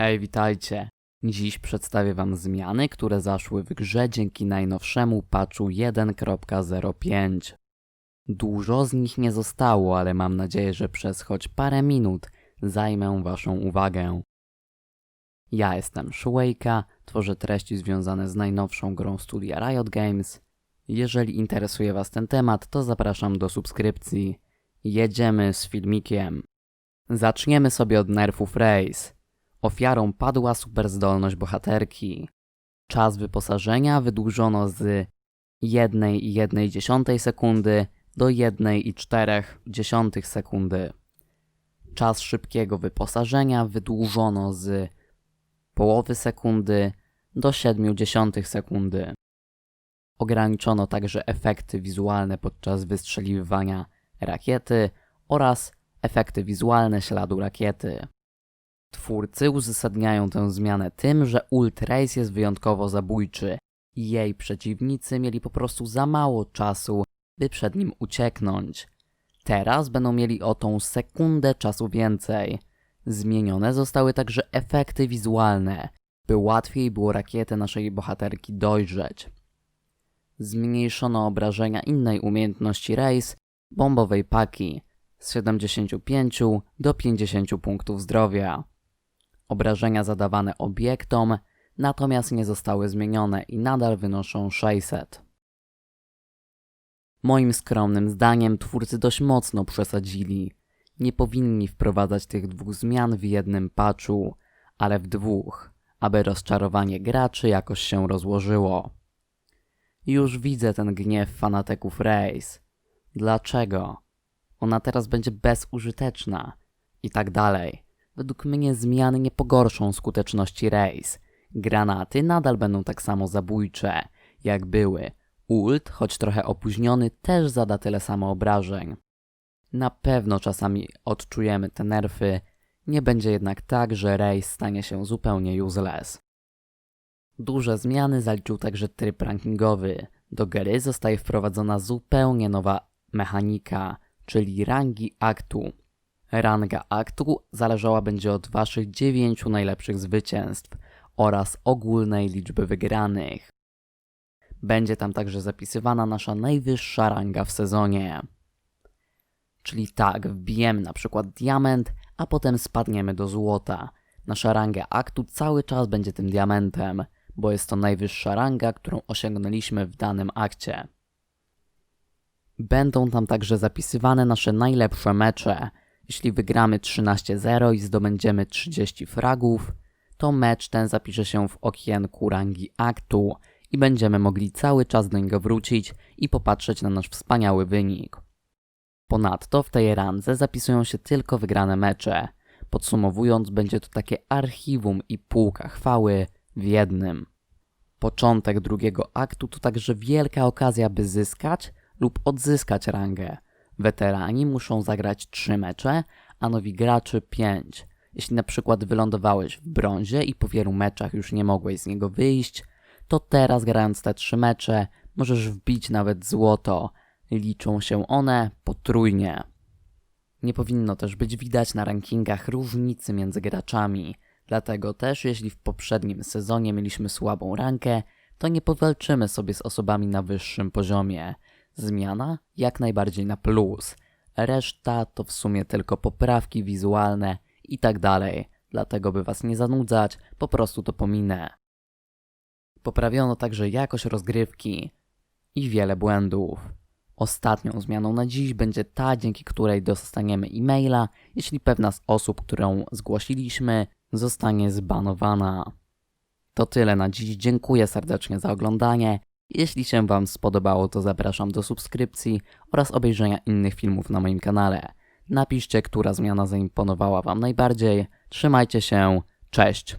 Hej, witajcie. Dziś przedstawię Wam zmiany, które zaszły w grze dzięki najnowszemu patchu 1.05. Dużo z nich nie zostało, ale mam nadzieję, że przez choć parę minut zajmę Waszą uwagę. Ja jestem Shueika, tworzę treści związane z najnowszą grą studia Riot Games. Jeżeli interesuje Was ten temat, to zapraszam do subskrypcji. Jedziemy z filmikiem. Zaczniemy sobie od nerfów Race. Ofiarą padła superzdolność bohaterki. Czas wyposażenia wydłużono z 1,1 sekundy do 1,4 sekundy. Czas szybkiego wyposażenia wydłużono z połowy sekundy do 0,7 sekundy. Ograniczono także efekty wizualne podczas wystrzeliwania rakiety oraz efekty wizualne śladu rakiety. Twórcy uzasadniają tę zmianę tym, że Ult Race jest wyjątkowo zabójczy jej przeciwnicy mieli po prostu za mało czasu, by przed nim ucieknąć. Teraz będą mieli o tą sekundę czasu więcej. Zmienione zostały także efekty wizualne, by łatwiej było rakietę naszej bohaterki dojrzeć. Zmniejszono obrażenia innej umiejętności Race, bombowej paki, z 75 do 50 punktów zdrowia. Obrażenia zadawane obiektom natomiast nie zostały zmienione i nadal wynoszą 600. Moim skromnym zdaniem twórcy dość mocno przesadzili. Nie powinni wprowadzać tych dwóch zmian w jednym patchu, ale w dwóch, aby rozczarowanie graczy jakoś się rozłożyło. Już widzę ten gniew fanatyków Race. Dlaczego? Ona teraz będzie bezużyteczna i tak dalej. Według mnie zmiany nie pogorszą skuteczności Race. Granaty nadal będą tak samo zabójcze, jak były. Ult, choć trochę opóźniony, też zada tyle samo obrażeń. Na pewno czasami odczujemy te nerfy, nie będzie jednak tak, że Race stanie się zupełnie useless. Duże zmiany zaliczył także tryb rankingowy. Do gry zostaje wprowadzona zupełnie nowa mechanika, czyli rangi aktu. Ranga aktu zależała będzie od waszych 9 najlepszych zwycięstw oraz ogólnej liczby wygranych. Będzie tam także zapisywana nasza najwyższa ranga w sezonie. Czyli tak, wbijemy na przykład diament, a potem spadniemy do złota. Nasza ranga aktu cały czas będzie tym diamentem, bo jest to najwyższa ranga, którą osiągnęliśmy w danym akcie. Będą tam także zapisywane nasze najlepsze mecze. Jeśli wygramy 13-0 i zdobędziemy 30 fragów, to mecz ten zapisze się w okienku rangi aktu i będziemy mogli cały czas do niego wrócić i popatrzeć na nasz wspaniały wynik. Ponadto w tej randze zapisują się tylko wygrane mecze. Podsumowując, będzie to takie archiwum i półka chwały w jednym. Początek drugiego aktu to także wielka okazja, by zyskać lub odzyskać rangę. Weterani muszą zagrać 3 mecze, a nowi gracze 5. Jeśli na przykład wylądowałeś w brązie i po wielu meczach już nie mogłeś z niego wyjść, to teraz grając te 3 mecze możesz wbić nawet złoto. Liczą się one potrójnie. Nie powinno też być widać na rankingach różnicy między graczami. Dlatego też, jeśli w poprzednim sezonie mieliśmy słabą rankę, to nie powalczymy sobie z osobami na wyższym poziomie. Zmiana jak najbardziej na plus. Reszta to w sumie tylko poprawki wizualne i tak dalej. Dlatego, by was nie zanudzać, po prostu to pominę. Poprawiono także jakość rozgrywki i wiele błędów. Ostatnią zmianą na dziś będzie ta, dzięki której dostaniemy e-maila, jeśli pewna z osób, którą zgłosiliśmy, zostanie zbanowana. To tyle na dziś. Dziękuję serdecznie za oglądanie. Jeśli się Wam spodobało, to zapraszam do subskrypcji oraz obejrzenia innych filmów na moim kanale. Napiszcie, która zmiana zaimponowała Wam najbardziej. Trzymajcie się. Cześć!